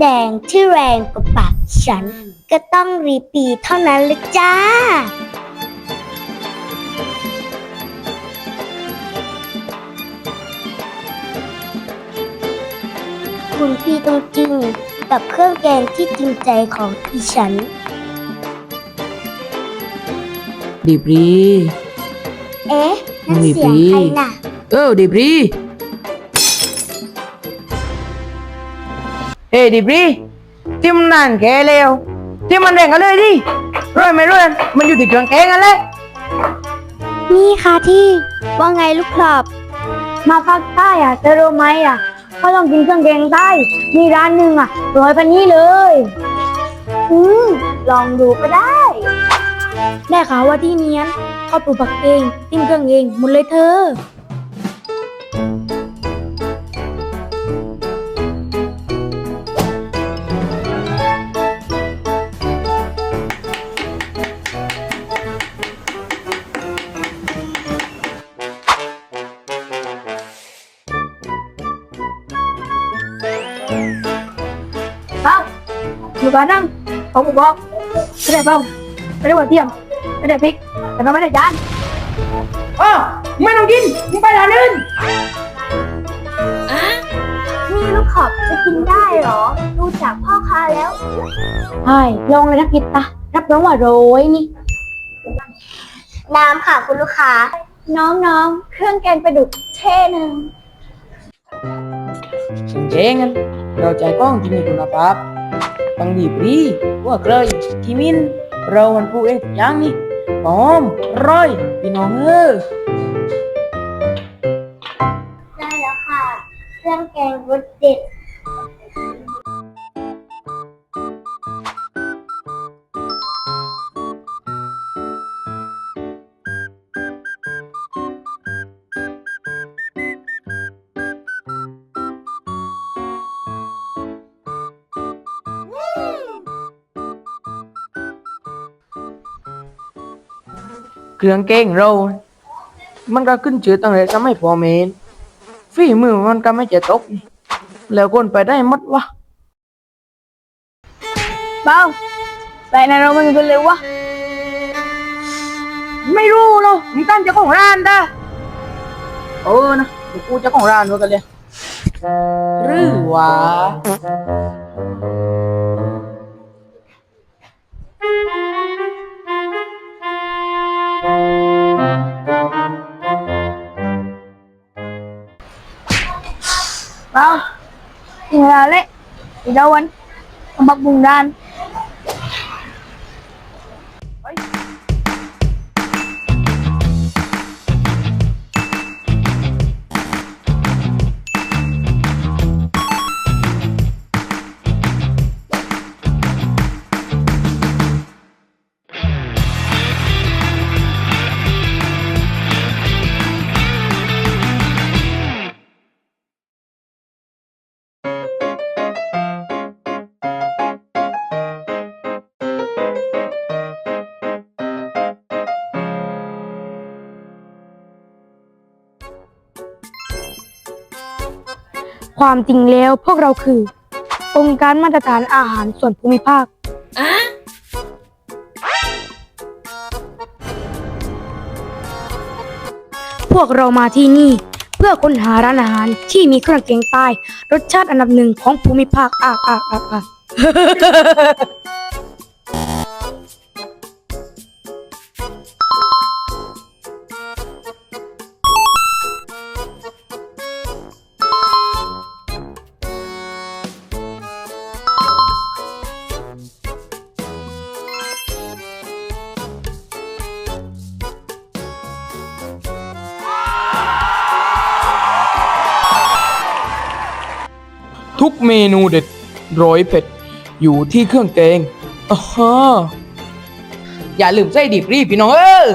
แดงที่แรงกว่าปากฉัน ก็ต้องรีปีเท่านั้นเลยจ้า คุณพี่ต้องจึ้งกับเครื่องแกงที่จริงใจของอีฉัน ดิบรี เอ๊ะนั่นรีเสียงปีใครน่ะ เออดิบรี เฮ้ยดิบรีที่มันนานแกแล้วที่มันแรงกันเลยดิร้อยไม่ร้อยมันอยู่ที่เครื่องแกงกันเลยนี่ค่ะที่ว่าไงลูกครอบมาภาคใต้อะจะรู้ไหมอะก็ต้องกินเครื่องแกงใต้มีร้านหนึ่งอะร้อยพันนี้เลยอืมลองดูก็ได้ ได้ข่าวว่าที่เนี้ยเขาปลูกผักเอง ติ้มเครื่องเองหมดเลยเธอ อยู่บ้านนั่งผมบอกไม่ได้เป้าไม่ได้หัวเทียมไม่ได้พริก แต่ก็ไม่ได้จานเออไม่ต้องกินมึงไปร้านอื่นนี่ลูกขอบจะกินได้เหรอ ดูจากพ่อค้าแล้วใช่ลองเลยนะกิตตารับรองว่าโรยนี่ น้ำค่ะคุณลูกค้า น้องๆ เครื่องแกงปลาดุกเช่หนึ่งเครื่องแกงกันเราใจกล้องที่มีคุณภาพ ปังดีบรีว่าเกลยกิมินเรามันผู้เองทุกยังนี่ปอมร่อยพี่น้องเออได้แล้วค่ะ เครื่องแกงรสเด็ด เครื่องแกงเรา มันก็ขึ้นชื่อตั้งแต่สมัยพ่อแม่ฝีมือมันก็ไม่จะตก แล้วคนไปได้หมัดวะเป้าแต่ในเรามันเป็นเลยวะ ไม่รู้หรอกมึงตั้งเจ้าของร้านด้าเออนะเดี๋ยวกูเจ้าของร้านไว้กันเลยหรือว่า เป้าถึงเวลาเความจริงแล้วพวกเราคือ องค์การมาตรฐานอาหารส่วนภูมิภาค พวกเรามาที่นี่ เพื่อค้นหาร้านอาหารที่มีเครื่องแกงใต้ รสชาติอันดับหนึ่งของภูมิภาคอ่าอ่าอ่าอ่า ทุกเมนูเด็ดร้อยเผ็ด อยู่ที่เครื่องแกงอ่าอย่าลืมใส่ดิบรีบพี่น้องเออ